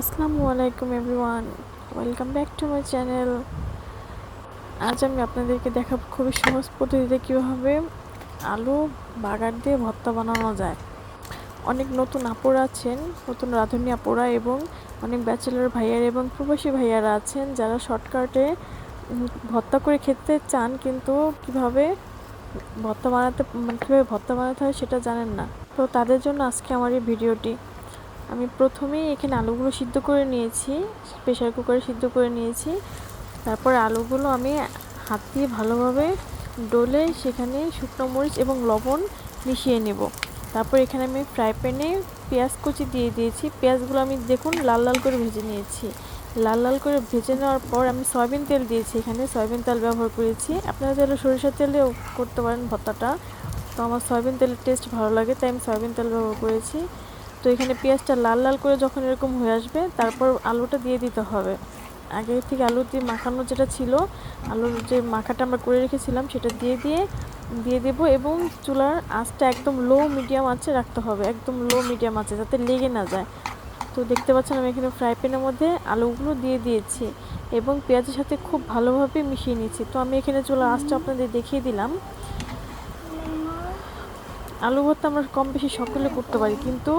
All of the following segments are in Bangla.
আসসালামু আলাইকুম everyone, welcome back to my channel. আজ আমি আপনাদেরকে দেখাবো খুবই সহজ পদ্ধতিতে কীভাবে আলু বাগার দিয়ে ভর্তা বানানো যায়। অনেক নতুন আপুরা আছেন, নতুন রাঁধুনি আপুরা এবং অনেক ব্যাচেলর ভাইয়ার এবং প্রবাসী ভাইয়ারা আছেন যারা শর্টকাটে ভর্তা করে খেতে চান কিন্তু কীভাবে ভর্তা বানাতে, কীভাবে ভর্তা বানাতে হয় সেটা জানেন না। তো তাদের জন্য আজকে আমার এই ভিডিওটি। আমি প্রথমেই এখানে আলুগুলো সিদ্ধ করে নিয়েছি প্রেশার কুকারে সিদ্ধ করে নিয়েছি। তারপর আলুগুলো আমি হাত দিয়ে ভালোভাবে ডলে সেখানে শুকনো মরিচ এবং লবণ মিশিয়ে নেব। তারপর এখানে আমি ফ্রাই প্যানে পেঁয়াজ কুচি দিয়ে দিয়েছি। পেঁয়াজগুলো আমি দেখুন লাল লাল করে ভেজে নিয়েছি। লাল লাল করে ভেজে নেওয়ার পর আমি সয়াবিন তেল দিয়েছি। এখানে সয়াবিন তেল ব্যবহার করেছি। আপনারা চাইলে সরিষার তেলেও করতে পারেন ভর্তাটা। তো আমার সয়াবিন তেলের টেস্ট ভালো লাগে, তাই আমি সয়াবিন তেল ব্যবহার করেছি। তো এখানে পেঁয়াজটা লাল লাল করে যখন এরকম হয়ে আসবে, তারপর আলুটা দিয়ে দিতে হবে। আগে থেকে আলু দিয়ে মাখানো যেটা ছিল, আলুর যে মাখাটা আমরা করে রেখেছিলাম সেটা দিয়ে দিয়ে দিয়ে দেব এবং চুলার আঁচটা একদম লো মিডিয়াম আঁচে রাখতে হবে, একদম লো মিডিয়াম আছে যাতে লেগে না যায়। তো দেখতে পাচ্ছেন আমি এখানে ফ্রাই প্যানের মধ্যে আলুগুলো দিয়ে দিয়েছি এবং পেঁয়াজের সাথে খুব ভালোভাবে মিশিয়ে নিয়েছি। তো আমি এখানে চুলার আঁচটা আপনাদের দেখিয়ে দিলাম। আলু ভর্তা আমরা কম বেশি সকলে করতে পারি, কিন্তু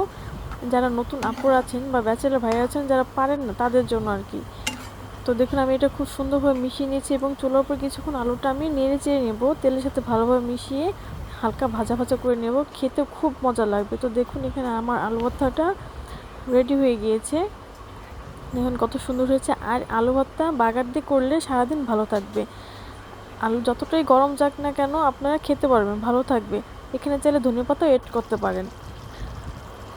যারা নতুন আপুর আছেন বা ব্যাচেলার ভাই আছেন, যারা পারেন না তাদের জন্য আর কি। তো দেখুন, আমি এটা খুব সুন্দরভাবে মিশিয়ে নিয়েছি এবং চুলার উপর কিছুক্ষণ আলুটা আমি নেড়ে চেড়ে নেব, তেলের সাথে ভালোভাবে মিশিয়ে হালকা ভাজা ভাজা করে নেব, খেতে খুব মজা লাগবে। তো দেখুন, এখানে আমার আলু ভর্তাটা রেডি হয়ে গিয়েছে। দেখুন, কত সুন্দর হয়েছে। আর আলু ভর্তা বাগার দিয়ে করলে সারাদিন ভালো থাকবে। আলু যতটাই গরম যাক না কেন, আপনারা খেতে পারবেন, ভালো থাকবে। এখানে চাইলে ধনে পাতাও এড করতে পারেন।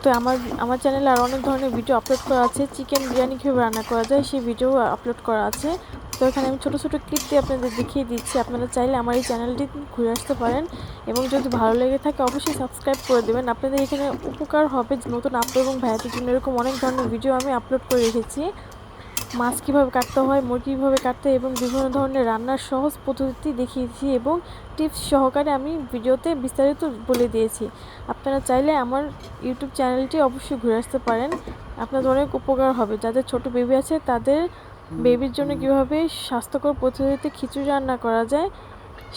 তো আমার আমার চ্যানেলে আর অনেক ধরনের ভিডিও আপলোড করা আছে। চিকেন বিরিয়ানি কীভাবে রান্না করা যায় সেই ভিডিও আপলোড করা আছে। তো এখানে আমি ছোটো ছোটো ক্লিপ দিয়ে আপনাদের দেখিয়ে দিচ্ছি। আপনারা চাইলে আমার এই চ্যানেলটি ঘুরে আসতে পারেন এবং যদি ভালো লেগে থাকে অবশ্যই সাবস্ক্রাইব করে দেবেন। আপনাদের এখানে উপকার হবে নতুন আপলোড এবং ভাইয়াদের জন্য এরকম অনেক ধরনের ভিডিও আমি আপলোড করে রেখেছি। মাছ কীভাবে কাটতে হয়, মুরগি কীভাবে কাটতে এবং বিভিন্ন ধরনের রান্নার সহজ পদ্ধতি দেখিয়েছি এবং টিপস সহকারে আমি ভিডিওতে বিস্তারিত বলে দিয়েছি। আপনারা চাইলে আমার ইউটিউব চ্যানেলটি অবশ্যই ঘুরে আসতে পারেন। আপনাদের অনেক উপকার হবে। যাদের ছোট বেবি আছে, তাদের বেবির জন্য কীভাবে স্বাস্থ্যকর পদ্ধতিতে খিচুড়ি রান্না করা যায়,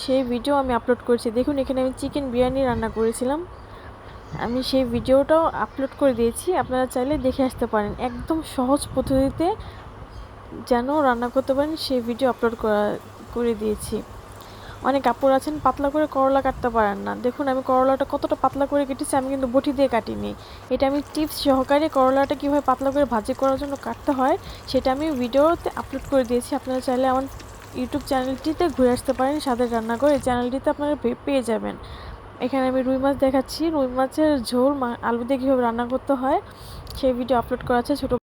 সেই ভিডিও আমি আপলোড করেছি। দেখুন, এখানে আমি চিকেন বিরিয়ানি রান্না করেছিলাম। আমি সেই ভিডিওটাও আপলোড করে দিয়েছি। আপনারা চাইলে দেখে আসতে পারেন। একদম সহজ পদ্ধতিতে যেন রান্না করতে পারেন, সেই ভিডিও আপলোড করা, করে দিয়েছি। অনেক কাপড় আছেন, পাতলা করে করলা কাটতে পারেন না। দেখুন, আমি করলাটা কতটা পাতলা করে কেটেছি, আমি কিন্তু বটি দিয়ে কাটিনি। এটা আমি টিপস সহকারে করলাটা কীভাবে পাতলা করে ভাজি করার জন্য কাটতে হয়, সেটা আমি ভিডিওতে আপলোড করে দিয়েছি। আপনারা চাইলে আমার ইউটিউব চ্যানেলটিতে ঘুরে আসতে পারেন রান্না করে। এই চ্যানেলটিতে আপনারা পেয়ে যাবেন। এখানে আমি রুই মাছ দেখাচ্ছি। রুই মাছের ঝোল আলু দিয়ে কীভাবে রান্না করতে হয়, সেই ভিডিও আপলোড করা আছে। ছোটো